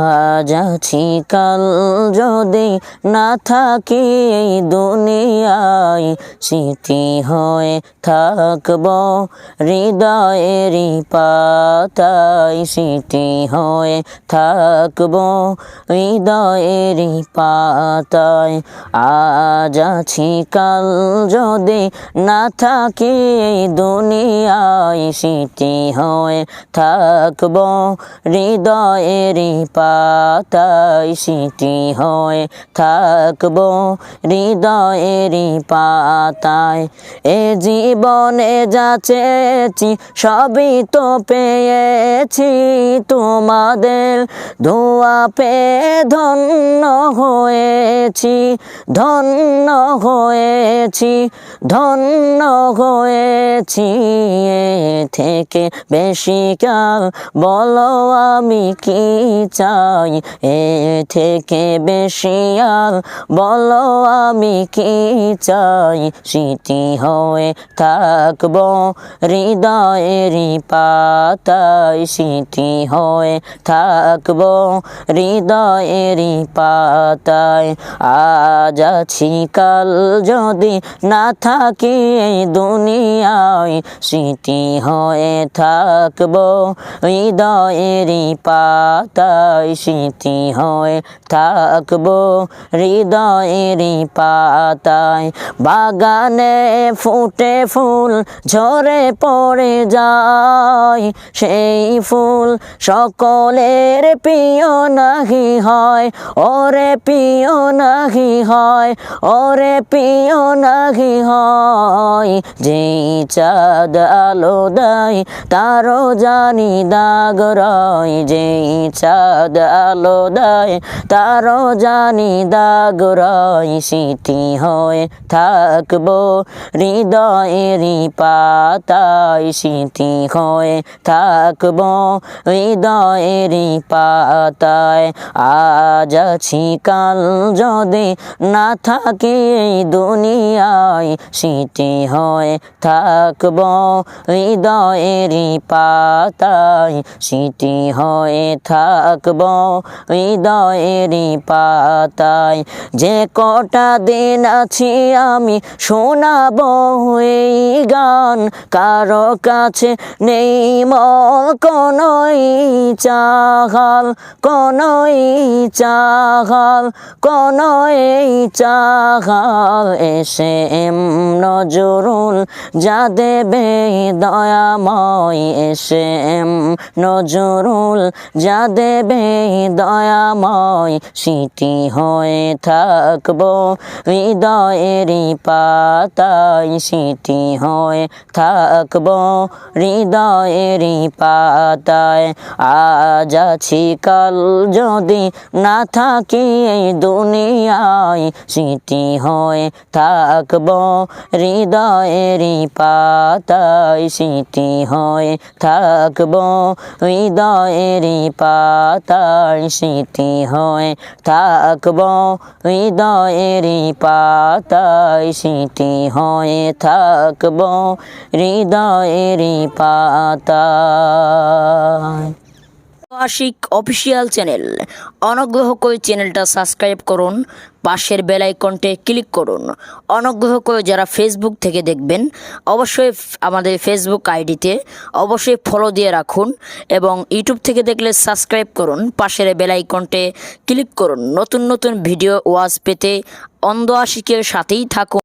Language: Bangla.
uh, আছি কাল যদি না থাকি এই দুনিয়ায়, স্মৃতি হয়ে থাকব হৃদয়েরই পাতায়। স্মৃতি হয়ে থাকব হৃদয়েরই পাতায়। আজ আছি কাল যদি না থাকি এই দুনিয়ায়, স্মৃতি হয়ে থাকব হৃদয়েরই পাতায়। স্মৃতি হয়ে থাকব, হৃদয়েরই পাতায়। এ জীবনে যা চেয়েছি, সবই তো পেয়েছি। তোমাদের ধোয়া পেয়ে ধন্য হয়েছি ধন্য হয়েছি ধন্য হয়েছি। এ থেকে বেশি কাল বলো আমি কি চাই? এ থেকে বেশি আর বলো আমি কি চাই? স্মৃতি হয়ে থাকব হৃদয়েরই পাতায়। স্মৃতি হয়ে থাকব হৃদয়েরই পাতায়। আজ আছি, কাল যদি না থাকি এই দুনিয়ায়। স্মৃতি হয়ে থাকব হৃদয়েরই পাতায়। স্মৃতি হয়ে থাকব। হৃদয়েরই পাতায় বাগানে ফুটে ফুল ঝরে পড়ে যায়। সেই ফুল সকলের প্রিয় নাহি হয়, ওরে প্রিয় নাহি হয়, ওরে প্রিয় নাহি হয়। যেই চাঁদ আলো দেয়, তারও জানি দাগ রয়। যেই চাঁদ আলো দেয়, তারও জানি দাগ রয়, স্মৃতি হয়ে থাকব হৃদয়েরই পাতায়, স্মৃতি হয়ে থাকব হৃদয়েরই পাতায়। আজ আছি কাল যদি না থাকি এই দুনিয়ায়, স্মৃতি হয়ে থাকব হৃদয়েরই পাতায়, স্মৃতি হয়ে থাকব হৃদয়েরই পাতায় যে কটা দিন আছি আমি শোনাব এই গান। কারও কাছে নেই মল কোনই চাহাল কোনই চাহাল কোনই চাহাল। এসে এম নজরুল যা দেবে দয়াময়। এসে এম নজরুল যা দেবে দয়াময় স্মৃতি হয়ে থাকব। হৃদয়েরই পাতায় স্মৃতি হয়ে থাকব। হৃদয়েরই পাতায় আজ আছি, কাল যদি না থাকি এই দুনিয়ায় স্মৃতি হয়ে থাকব। হৃদয়েরই পাতায় স্মৃতি হয়ে থাকব। হৃদয়েরই পাতায় স্মৃতি হয় থাকব, হৃদয়েরই পাতায় সিটি হয়ে থাকব, হৃদয়েরই পাতায়। Ashik official channel. অনুগ্রহ করে চ্যানেলটা সাবস্ক্রাইব করুন। পাশের বেল আইকনটে ক্লিক করুন। অনুগ্রহ করে যারা ফেসবুক থেকে দেখবেন, অবশ্যই আমাদের ফেসবুক আইডিতে অবশ্যই ফলো দিয়ে রাখুন এবং ইউটিউব থেকে দেখলে সাবস্ক্রাইব করুন। পাশের বেল আইকনটে ক্লিক করুন। নতুন নতুন ভিডিও ওয়াজ পেতে অন্ধ আশিকের সাথেই থাকুন।